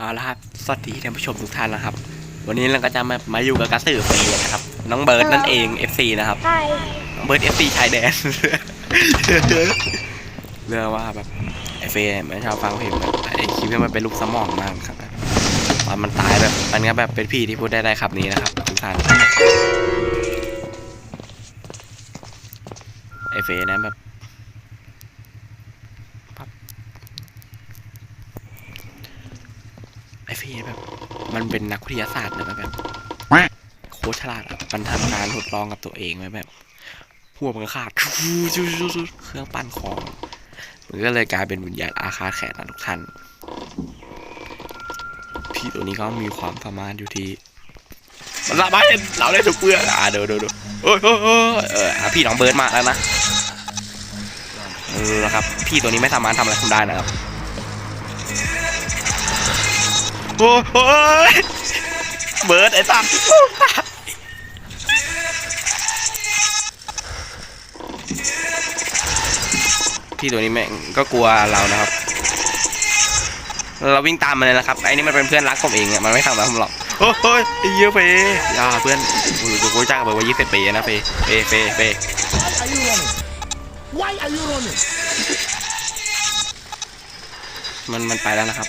เอาละครับ สวัสดีท่านผู้ชมทุกท่านนะครับ วันนี้เราก็จะมา มาอยู่กับกระสือฟรีนะครับ น้องเบิร์ดนั่นเอง FC นะครับ ใช่น้องเบิร์ด FC ชายแดน เรื่องว่าแบบไอเฟย์มันชอบฟังเพลงแบบไอคิดว่ามันเป็นลูกสมองมากครับตอนมันตายแบบมันก็แบบเป็นพี่ที่พูดได้ได้ครับนี้นะครับทุกท่านไอเฟย์นะแบบ ไอฟีแบบ มันเป็นนักวิทยาศาสตร์นะมันแบบโคตรฉลาดอะมันทำงานทดลองกับตัวเองไว้แบบหัวมันขาดเครื่องปั้นของมันก็เลยกลายเป็นวิญญาณอาฆาตแค้นนะทุกท่าน พี่ตัวนี้ก็มีความสามารถอยู่ที่มันสามารถเห็นเราได้ทุกเพื่องอะเดี๋ยวเดี๋ยวเอ้ยโอ้ยโอ้ยเอออะพี่น้องเบิร์ดมาแล้วนะเออนะครับ พี่ตัวนี้ไม่สามารถทำอะไรคุณได้นะครับ โอ้โหยเบิร์ดไอ้ตั้มพี่ตัวนี้แม่งก็กลัวเรานะครับ เราวิ่งตามมันเลยนะครับ ไอ้นี่มันเป็นเพื่อนรักผมเองอะมันไม่ทำอะไรผมหรอก โอ้โหยไอ้เหี้ยอะเฟย์อย่าเพื่อนกูกูกูจ้างกับเบิร์ดว่ายี่สิบปีนะเฟย์เฟย์เฟย์เฟย์ are you running? Why are you running? มันมันไปแล้วนะครับ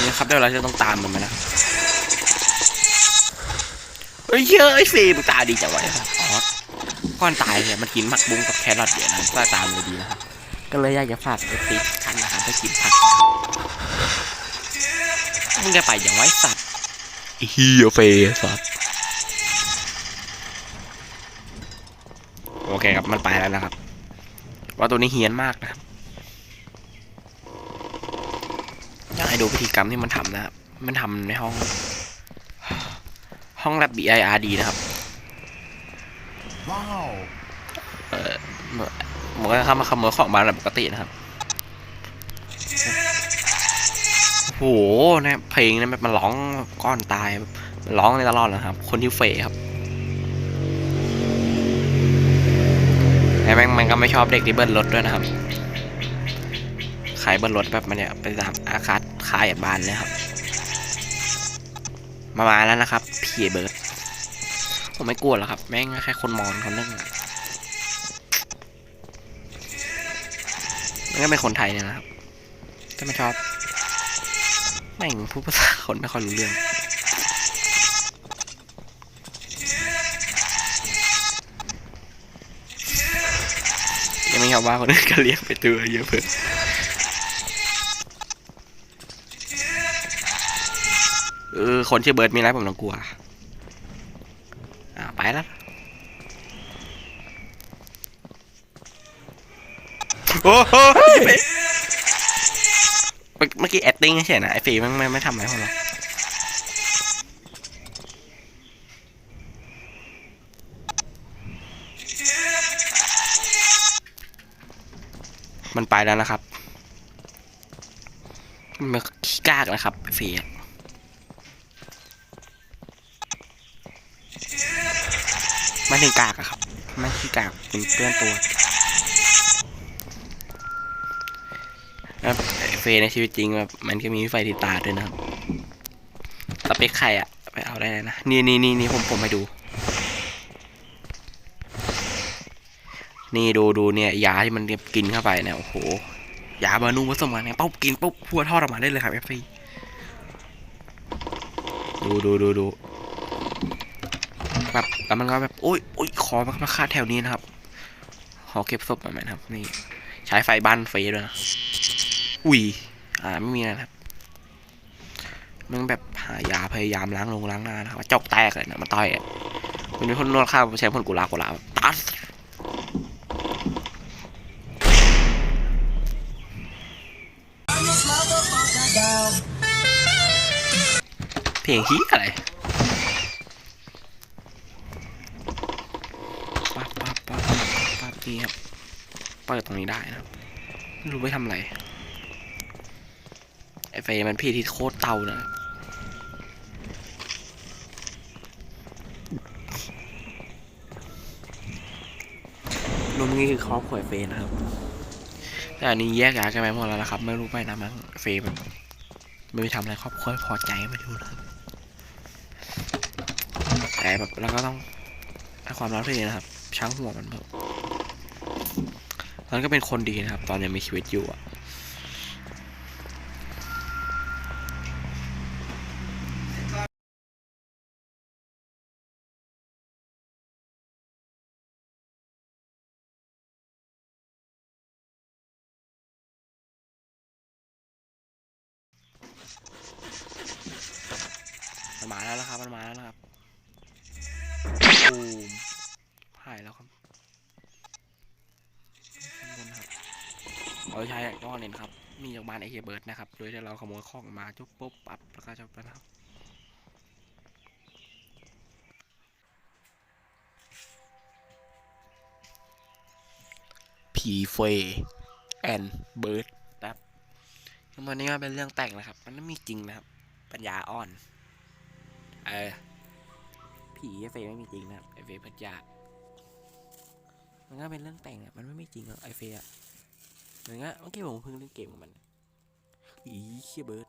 นี่ครับเดี๋ยวเราจะต้องตามมันไปนะเฮ้ยเยอะไอ้เฟย์มึงตาดีจังวะอ๋อก้อนตายเนี่ยมันกินผักบุ้งกับแครอทเดี๋ยวนะก็ตามเลยดีนะครับก็เลยอยากจะฝากไอ้ตีกันนะครับไปกินผักมึงจะไปอย่างไว้สัตว์เฮียเฟย์สัตว์โอเคครับมันไปแล้วนะครับ ว่าตัวนี้เฮี้ยนมากนะครับ อยากให้ดูพิธีกรรมที่มันทำนะครับ มันทำในห้อง ห้องแลบ BIRD นะครับ Wow. มันก็เข้ามาขโมยของบ้านแบบปกตินะครับโอ้โหเนี่ยเพลงเนี่ยมันร้องก้อนตายมันร้องในตลอดนะครับ คนที่เฟยครับไอ้แม่งมันก็ไม่ชอบเด็กที่เบิ้ลรถด้วยนะครับขายบิ้ลรถแบบมันเนี่ยไปตามอาคาศขายบานเลยครับ มามาแล้วนะครับพี่เบิร์ดผมไม่กลัวหรอกครับ แม่งแค่คนมอนคนนึงอะมันก็เป็นคนไทยเนี่ยนะครับแต่ไม่ชอบแม่งพูดภาษาคนไม่ค่อยรู้เรื่องยังไม่ชอบว่าคนอื่นก็เรียกไปตัวเยอะเพิ่ม ออคนชื่อเบิร์ดมีอะไรผมต้องกลัว อ่าไปแล้วโอ้โหเมื่อเมื่อกี้ acting เฉยๆนะไอฟีมันไม่ไม่ทำอะไรของเรามันไปแล้วนะครับ มันขี้กากนะครับไอฟีอ ไม่ถึงกากอะครับ ไม่ขี้กากเป็นเพื่อนตัวเฟย์ในชีวิตจริงแบบมันก็มีไฟติดตาด้วยนะครับสเปคใครอะไปเอาได้เลยนะ นี่นี่นี่นี่ผมผมไปดู นี่ดูดูเนี่ยยาที่มันกินเข้าไปเนี่ยโอ้โหยาบานูผสมกันเนี่ยปุ๊บกินปุ๊บพัวทอดออกมาได้เลยครับเอฟซีดูดูดูดู แบบแล้วมันก็แบบโอ้ยโอ้ยคอมันก็มาคาแถวนี้นะครับ ขอเก็บศพหน่อยไหมครับ นี่ ใช้ไฟบ้านเฟยด้วยนะอุ้ยอ่าไม่มีนะครับมันแบบหายาพยายามล้างลงล้างหน้านะครับจอกแตกเลยนะมาต่อยมันมีคนนวดข้าวใช้พ่นกุลากุลาบตัดเพลงฮีอะไรปั๊บปั๊บปั๊บ ปั๊บนี่ครับเปิดตรงนี้ได้นะครับไม่รู้ไปทำอะไรไอเฟย์มันพี่ที่โคตรเตานะรวมนี้คือครอบครัวไอ้เฟย์นะครับ แต่อันนี้แยกย้ายกันไปหมดแล้วนะครับ ไม่รู้ไปนะมั้งเฟย์แบบไม่ไปทำอะไรครอบครัวให้พอใจไม่รู้นะครับแต่แบบเราก็ต้องให้ความรักตัวเองนะครับช้างหัวมันแบบ มันก็เป็นคนดีนะครับ ตอนยังมีชีวิตอยู่อะมันมาแล้วนะครับ มันมาแล้วนะครับปูมหายแล้วครับข้างบนครับ เราใช้ยอดเน้นครับ มีจากบ้านไอเฮียเบิร์ดนะครับ โดยที่เราขโมยของมาจุ๊บปุ๊บปับแล้วก็จบแล้วนะครับผีเฟย์แอนเบิร์ดครับวันนี้มันเป็นเรื่องแต่งนะครับ มันไม่มีจริงนะครับ ปัญญาอ่อน เออ ผีไอเฟย์ไม่มีจริงนะครับไอเฟย์พัทยามันก็เป็นเรื่องแต่งอะมันไม่มีจริงหรอกไอเฟย์อะ เหมือนกับเมื่อกี้ผมเพิ่งเล่นเกมของมันอีเคียเบิร์ด